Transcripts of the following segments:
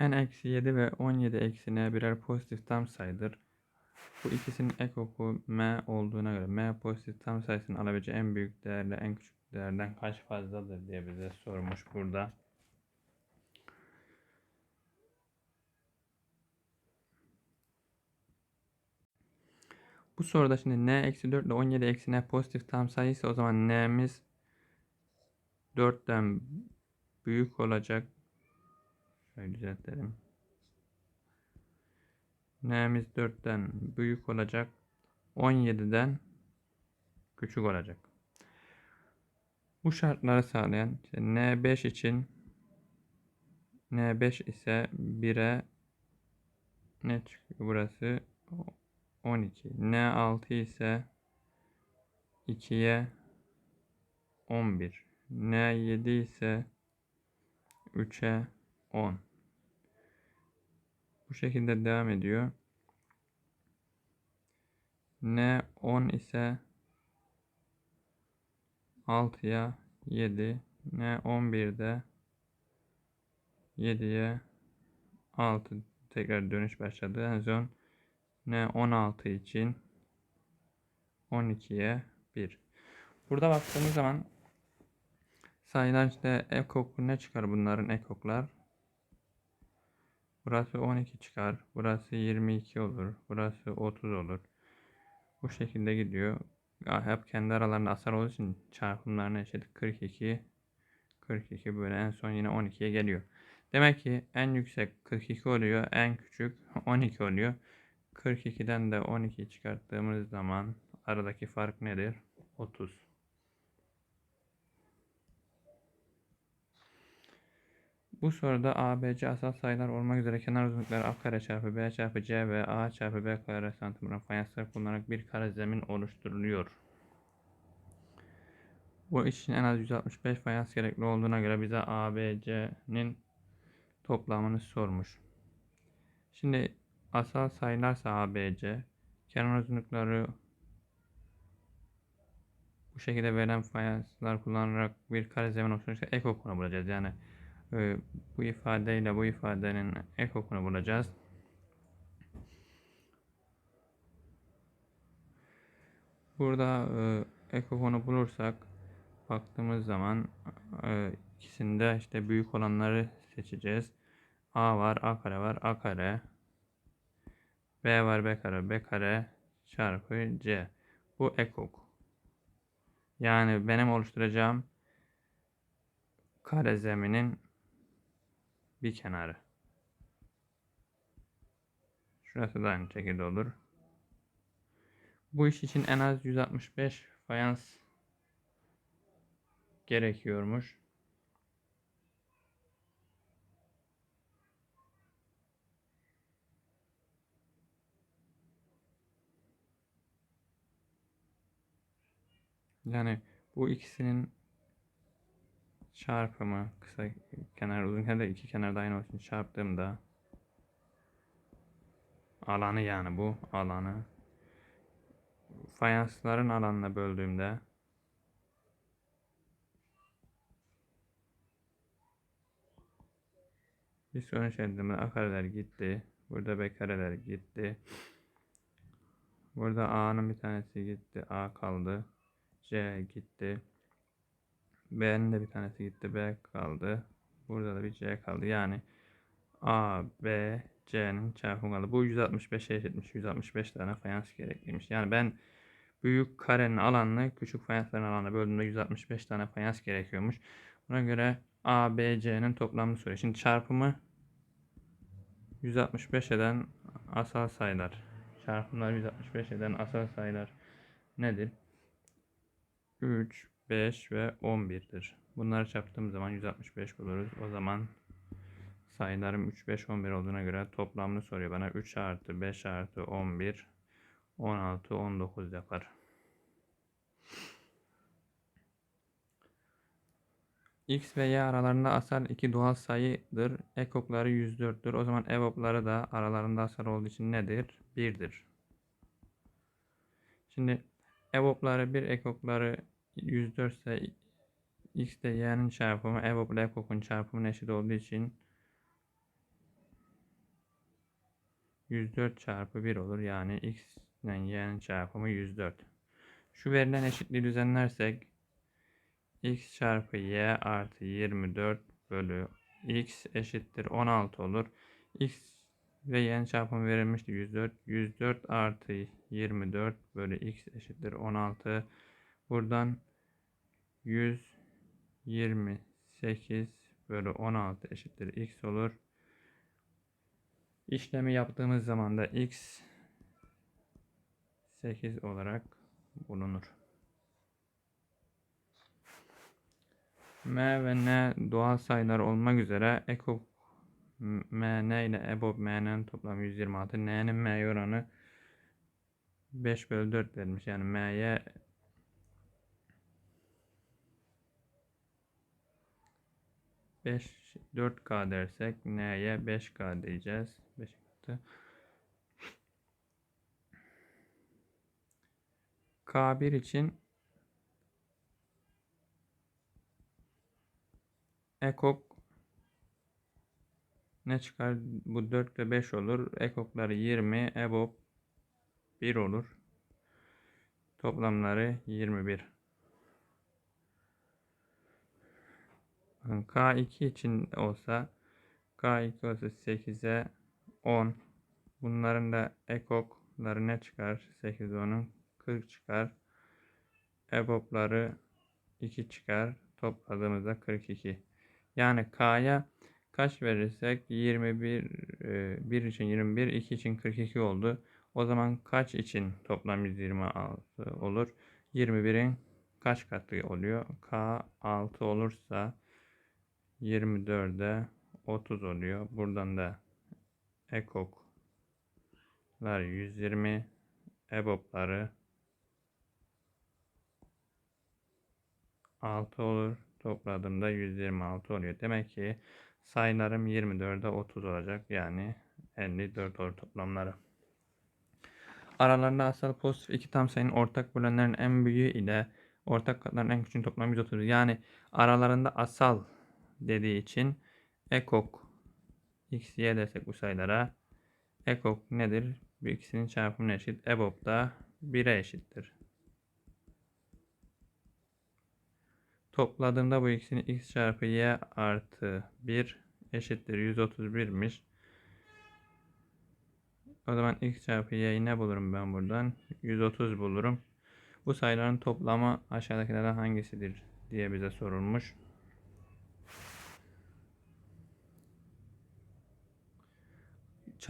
n eksi 7 ve 17 eksi n birer pozitif tam sayıdır. Bu ikisinin ekoku m olduğuna göre m pozitif tam sayısının alabileceği en büyük değerle en küçük değerden kaç fazladır diye bize sormuş burada. Bu soruda şimdi n eksi 4 ile 17 eksi n pozitif tam sayıysa o zaman n'miz 4'ten büyük olacak. Şöyle düzeltelim. N'miz 4'ten büyük olacak. 17'den küçük olacak. Bu şartları sağlayan işte N5 için N5 ise 1'e ne çıkıyor burası 12. N6 ise 2'ye 11. N7 ise 3'e 10. Bu şekilde devam ediyor. N10 ise 6'ya 7. N11'de 7'ye 6 tekrar dönüş başladı. En son N16 için 12'ye 1. Burada baktığımız zaman sayılar işte ekoku ne çıkar bunların ekoklar? Burası 12 çıkar. Burası 22 olur. Burası 30 olur. Bu şekilde gidiyor. Hep kendi aralarında asar olduğu için çarpımlarına eşit 42 42 böyle en son yine 12'ye geliyor. Demek ki en yüksek 42 oluyor. En küçük 12 oluyor. 42'den de 12 çıkarttığımız zaman aradaki fark nedir? 30. Bu soruda A, B, C asal sayılar olmak üzere kenar uzunlukları A kare çarpı B çarpı C ve A çarpı B kare santimetre fayanslar kullanarak bir kare zemin oluşturuluyor. Bu için en az 165 fayans gerekli olduğuna göre bize A, B, C'nin toplamını sormuş. Şimdi asal sayılarsa A, B, C kenar uzunlukları bu şekilde verilen fayanslar kullanarak bir kare zemin oluşturursa ekokunu bulacağız. Yani e, bu ifadeyle bu ifadenin ekokunu bulacağız. Burada e, ekokunu bulursak baktığımız zaman e, ikisinde işte büyük olanları seçeceğiz. A var, A kare var, A kare. B var, B kare, B kare çarpı C. Bu ekok. Yani benim oluşturacağım kare zeminin bir kenarı. Şurası da aynı şekilde olur. Bu iş için en az 165 fayans gerekiyormuş. Yani bu ikisinin çarpımı kısa kenar uzun kenar iki kenar da aynı olsun çarptığımda alanı yani bu alanı fayansların alanına böldüğümde bir sonuç elde edildiğimde A kareler gitti. Burada B kareler gitti. Burada A'nın bir tanesi gitti. A kaldı. C gitti. B'nin de bir tanesi gitti. B kaldı. Burada da bir C kaldı. Yani A, B, C'nin çarpımı kaldı. Bu 165'e eşitmiş. 165 tane fayans gerekliymiş. Yani ben büyük karenin alanını küçük fayansların alanına böldüğümde 165 tane fayans gerekiyormuş. Buna göre A, B, C'nin toplamını soruyor. Şimdi çarpımı 165 eden asal sayılar. Çarpımlar 165 eden asal sayılar nedir? 3, 5 ve 11'dir. Bunları çarptığım zaman 165 buluruz. O zaman sayılarım 3, 5, 11 olduğuna göre toplamını soruyor bana. 3 artı 5 artı 11 16, 19 yapar. X ve Y aralarında asal iki doğal sayıdır. Ekokları 104'tür. O zaman evopları da aralarında asal olduğu için nedir? 1'dir. Şimdi evopları 1, ekokları 104 ise X ile Y'nin çarpımı evop ile ekokun çarpımına eşit olduğu için 104 çarpı 1 olur. Yani x ile y'nin çarpımı 104. Şu verilen eşitliği düzenlersek x çarpı y artı 24 bölü x eşittir 16 olur. x ve y'nin çarpımı verilmişti 104. 104 artı 24 bölü x eşittir 16. Buradan 128 bölü 16 eşittir x olur. İşlemi yaptığımız zaman da x 8 olarak bulunur. M ve N doğal sayılar olmak üzere ekok M, N ile EBOB M'nin toplamı 126. N'nin M'ye oranı 5 bölü 4 verilmiş. Yani M'ye Beş 4K dersek N'ye 5K diyeceğiz. 5 katı. K1 için ekok ne çıkar? Bu 4 ve 5 olur. Ekokları 20, EBOB 1 olur. Toplamları 21. K2 için olsa K2 olsa 8'e 10. Bunların da ekokları ne çıkar? 8 10'un 40 çıkar. EBOB'ları 2 çıkar. Topladığımızda 42. Yani K'ya kaç verirsek 21 1 için 21 2 için 42 oldu. O zaman kaç için toplam 126 olur? 21'in kaç katı oluyor? K 6 olursa 24'e 30 oluyor. Buradan da ekoklar 120 ebopları 6 olur. Topladığımda 126 oluyor. Demek ki sayılarım 24'e 30 olacak. Yani 54 olur toplamları. Aralarında asal pozitif iki tam sayının ortak bölenlerin en büyüğü ile ortak katların en küçüğünün toplamı 130. Yani aralarında asal dediği için ekok x, y desek bu sayılara ekok nedir? Bu ikisinin çarpımına eşit. EBOB da 1'e eşittir. Topladığımda bu ikisini x çarpı y artı 1 eşittir 131'miş. O zaman x çarpı y'yi ne bulurum ben buradan? 130 bulurum. Bu sayıların toplamı aşağıdakilerden hangisidir diye bize sorulmuş.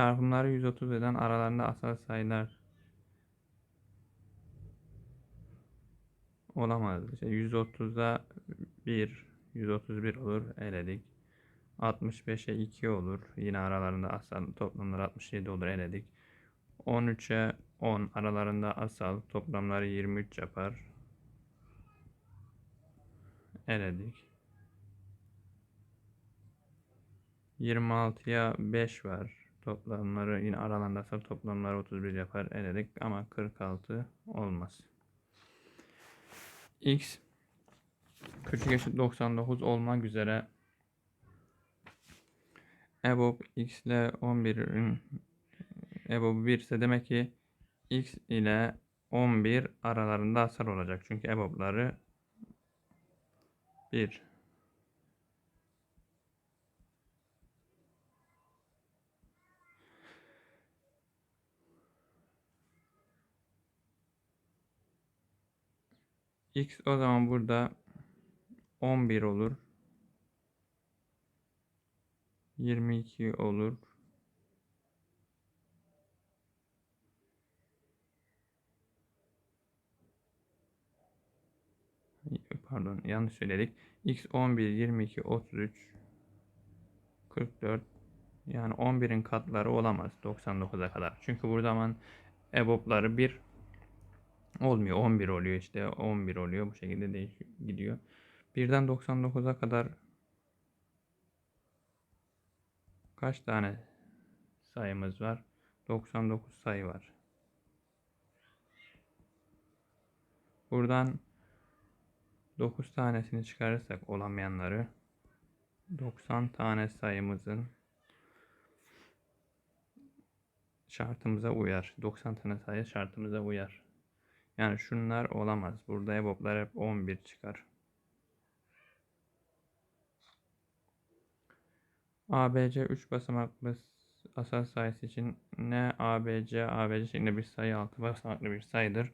Çarpımları 130 eden aralarında asal sayılar olamaz. İşte 130'a 1, 131 olur. Eledik. 65'e 2 olur. Yine aralarında asal toplamlar 67 olur. Eledik. 13'e 10 aralarında asal toplamları 23 yapar. Eledik. 26'ya 5 var. Toplamları yine aralarında asal toplamları 31 yapar. Eledik ama 46 olmaz. X küçük eşit 99 olmak üzere EBOB x ile 11'in EBOB 1 ise demek ki x ile 11 aralarında asal olacak. Çünkü EBOB'ları 1. X o zaman burada 11 olur. 22 olur. Pardon yanlış söyledik. X 11, 22, 33, 44 yani 11'in katları olamaz 99'a kadar. Çünkü burada zaman EBOB'ları 1 olmuyor. 11 oluyor işte 11 oluyor. Bu şekilde değişiyor gidiyor. 1'den 99'a kadar kaç tane sayımız var? 99 sayı var. Buradan 9 tanesini çıkarırsak olamayanları 90 tane sayımızın şartımıza uyar. 90 tane sayı şartımıza uyar. Yani şunlar olamaz. Burada EBOB'lar hep 11 çıkar. ABC 3 basamaklı asal sayısı için ne ABC, ABC şeklinde bir sayı 6 basamaklı bir sayıdır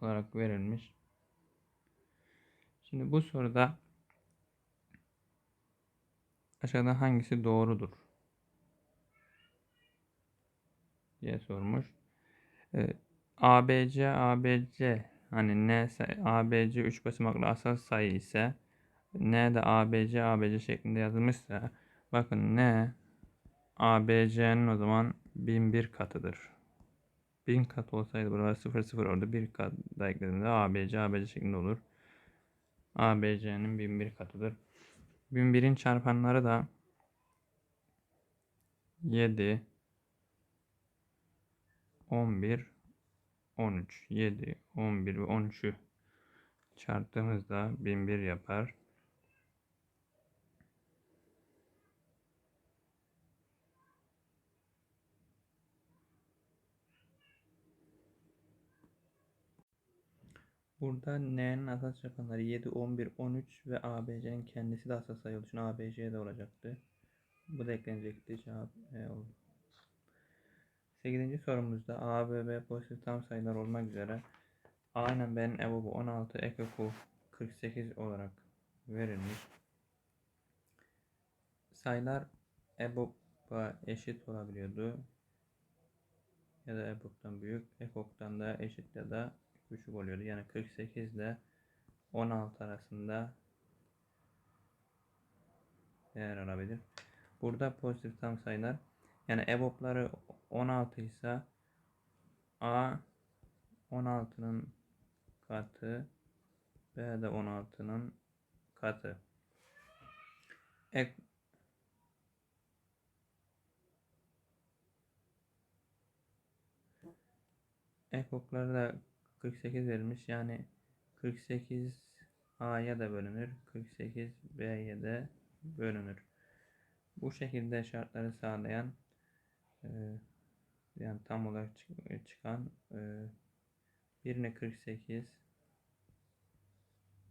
olarak verilmiş. Şimdi bu soruda aşağıda hangisi doğrudur diye sormuş. Ee, ABC ABC hani say- ABC 3 basamaklı asal sayı ise n de ABC ABC şeklinde yazılmışsa bakın n ABC'nin o zaman 1001 katıdır. 1000 kat olsaydı burada 0 0 orada 1 kat da eklediğimde ABC ABC şeklinde olur. ABC'nin 1001 katıdır. 1001'in çarpanları da 7 11 13 7 11 ve 13'ü çarptığımızda 1001 yapar. Burada n'nin asal çarpanları 7, 11, 13 ve ABC'nin kendisi de asal sayı olduğu için ABC de olacaktı. Bu da eklenecekti. Cevap E oldu. 8. sorumuzda A ve B pozitif tam sayılar olmak üzere A ile B'nin EBOB'u 16, EKOK'u 48 olarak verilmiş. Sayılar EBOB'a eşit olabiliyordu. Ya da EBOB'dan büyük, EKOK'tan da eşit ya da küçük oluyordu. Yani 48 ile 16 arasında değer alabilir. Burada pozitif tam sayılar yani EBOB'ları 16 ise A 16'nın katı B de 16'nın katı. Ek ekokları da 48 verilmiş. Yani 48 A'ya da bölünür. 48 B'ye de bölünür. Bu şekilde şartları sağlayan e, yani tam olarak çıkan e, birine 48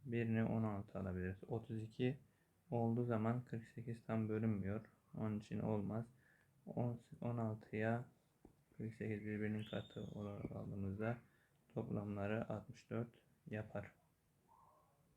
birini 16 alabiliriz. 32 olduğu zaman 48 tam bölünmüyor. Onun için olmaz. 16'ya 48 birbirinin katı olarak aldığımızda toplamları 64 yapar.